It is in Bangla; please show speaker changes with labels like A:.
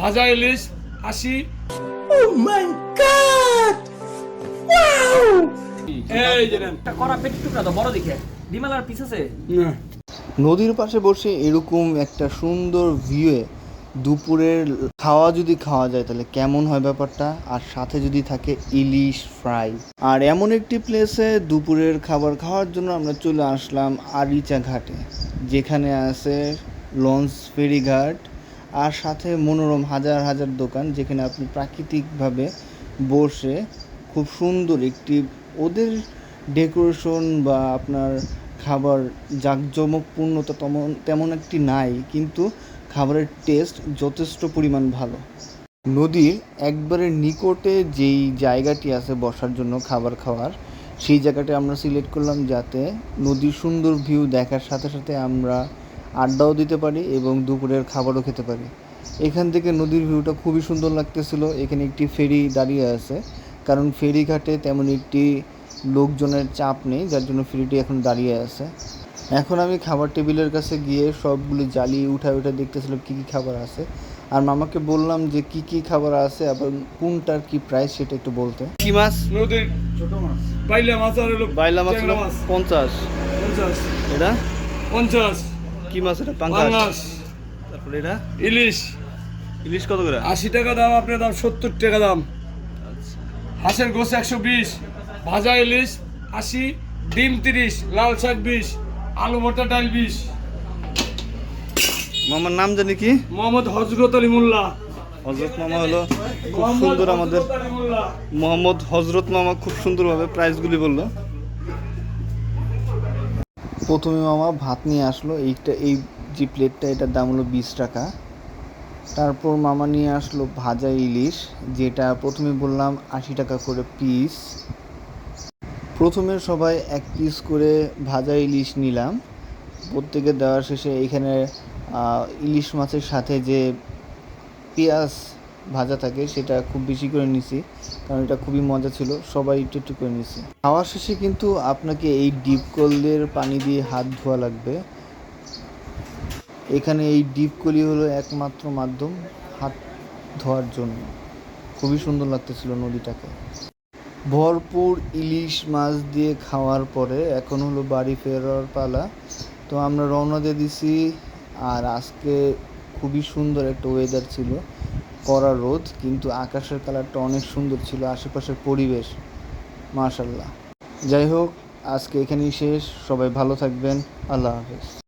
A: ভাজা ইলিশ আশি। এই যে নেন।
B: পেটি টুকরা তো বড় দেখে। ডিমালার পিস আছে?
C: নদীর পাশে বসে এরকম একটা সুন্দর ভিউয়ে দুপুরের খাওয়া যদি খাওয়া যায় তাহলে কেমন হয় ব্যাপারটা? আর সাথে যদি থাকে ইলিশ ফ্রাই। আর এমন একটি প্লেসে দুপুরের খাবার খাওয়ার জন্য আমরা চলে আসলাম আরিচা ঘাটে যেখানে আছে লঞ্চ ফেরিঘাট। আর সাথে মনোরম হাজার হাজার দোকান যেখানে আপনি প্রাকৃতিকভাবে বসে খুব সুন্দর একটি ওদের ডেকোরেশন বা আপনার খাবার জাঁকজমকপূর্ণতা তেমন তেমন একটি নাই, কিন্তু খাবারের টেস্ট যথেষ্ট পরিমাণ ভালো। নদীর একবারে নিকটে যেই জায়গাটি আছে বসার জন্য খাবার খাওয়ার, সেই জায়গাটা আমরা সিলেক্ট করলাম যাতে নদীর সুন্দর ভিউ দেখার সাথে সাথে আমরা আড্ডাও দিতে পারি এবং দুপুরের খাবারও খেতে পারি। এখান থেকে নদীর ভিউটা খুবই সুন্দর লাগতেছিল। এখানে একটি ফেরি দাঁড়িয়ে আছে। কারণ ফেরিঘাটে তেমন একটি লোকজনের চাপ নেই যার জন্য ফেরিটি এখন দাঁড়িয়ে আছে। এখন আমি খাবার টেবিলের কাছে গিয়ে সবগুলো জ্বালিয়ে উঠায় উঠে দেখতেছিলাম কী কী খাবার আছে। আর মামাকে বললাম যে কি কি খাবার আছে এবং কোনটার কি প্রাইস সেটা একটু বলতে। কি মাছ?
A: নদীর ছোট মাছ। বাইলা মাছ আর হলো
C: বাইলা মাছ
A: মাছ।
C: পঞ্চাশ।
A: পঞ্চাশ।
C: এটা?
A: পঞ্চাশ।
C: কি মাছ এটা?
A: পাঙ্গাস।
C: তারপরে এটা?
A: ইলিশ।
C: ইলিশ কত করে?
A: আশি টাকা দাম আপনার দাম সত্তর টাকা দাম। হাঁসের গোস একশো বিশ ভাজা ইলিশ আশি ডিম তিরিশ লাল শাক বিশ আলু ভর্তা ডাল বিশ।
C: মামার নাম জানি কি?
A: মোহাম্মদ হজরত আলী মোল্লা।
C: হজরত মামা হলো খুব সুন্দর আমাদের মোহাম্মদ হজরত মামা খুব সুন্দরভাবে প্রাইসগুলি বলল। প্রথমে মামা ভাত নিয়ে আসলো, এইটা, এই যে প্লেটটা এটার দাম হলো বিশ টাকা। তারপর মামা নিয়ে আসলো ভাজা ইলিশ, যেটা প্রথমে বললাম আশি টাকা করে পিস প্রথমে সবাই এক পিস করে ভাজা ইলিশ নিলাম। প্রত্যেকে দেওয়ার শেষে এখানে ইলিশ মাছের সাথে যে পেঁয়াজ ভাজা থাকে, সেটা খুব বেশি করে নিছি, কারণ এটা খুবই মজা ছিল, সবাই একটু একটু করে নিছি। খাওয়া শেষে কিন্তু আপনাকে এই ডিপ কলের পানি দিয়ে হাত ধোয়া লাগবে। এখানে এই ডিপ কলি হলো একমাত্র মাধ্যম হাত ধোয়ার জন্য। খুবই সুন্দর লাগতেছিল নদীটাকে। ভরপুর ইলিশ মাছ দিয়ে খাওয়ার পরে এখন হলো বাড়ি ফেরার পালা। তো আমরা রওনা দিয়ে দিছি, আর আজকে খুবই সুন্দর একটা ওয়েদার ছিল। কড়া রোদ, কিন্তু আকাশের কালারটা অনেক সুন্দর ছিল, আশেপাশের পরিবেশ মাশাল্লাহ যাই হোক, আজকে এখানেই শেষ। সবাই ভালো থাকবেন। আল্লাহ হাফেজ।